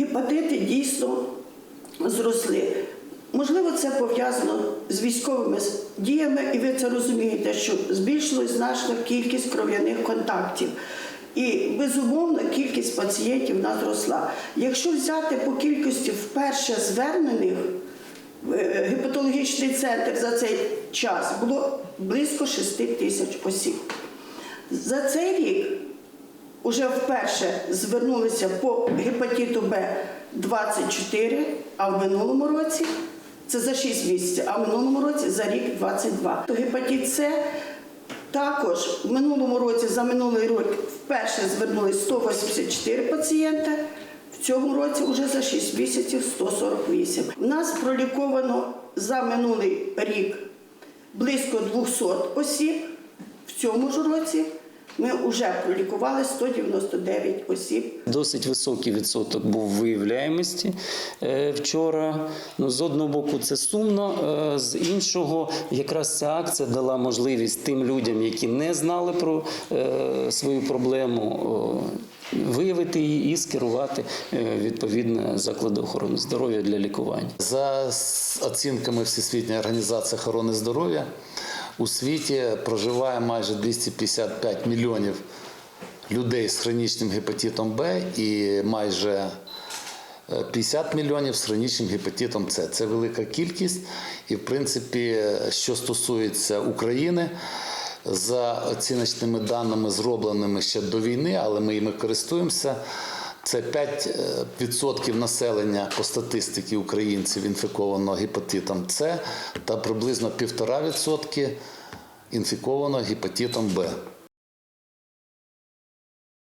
гепатити дійсно зросли. Можливо, це пов'язано з військовими діями, і ви це розумієте, що збільшилась значно кількість кров'яних контактів. І безумовно кількість пацієнтів в зросла. Якщо взяти по кількості вперше звернених, е, гепатологічний центр за цей час було близько 6 тисяч осіб. За цей рік Уже вперше звернулися по гепатиту Б 24, а в минулому році це за 6 місяців, а в минулому році за рік 22. То гепатит С також в минулому році, за минулий рік вперше звернулись 184 пацієнта. В цьому році вже за 6 місяців 148. У нас проліковано за минулий рік близько 200 осіб. В цьому ж році ми вже пролікували 199 осіб. Досить високий відсоток був виявляємості е, вчора. Ну, з одного боку, це сумно, е, з іншого, якраз ця акція дала можливість тим людям, які не знали про е, свою проблему. Виявити її і скерувати е, відповідно заклади охорони здоров'я для лікування. За оцінками Всесвітньої організації охорони здоров'я у світі проживає майже 255 мільйонів людей з хронічним гепатитом Б і майже е, 50 мільйонів з хронічним гепатитом С. Це велика кількість. І, в принципі, що стосується України, за оціночними даними, зробленими ще до війни, але ми їми користуємося. Це 5% населення по статистиці українців інфіковано гепатитом С та приблизно 1,5% інфіковано гепатитом Б.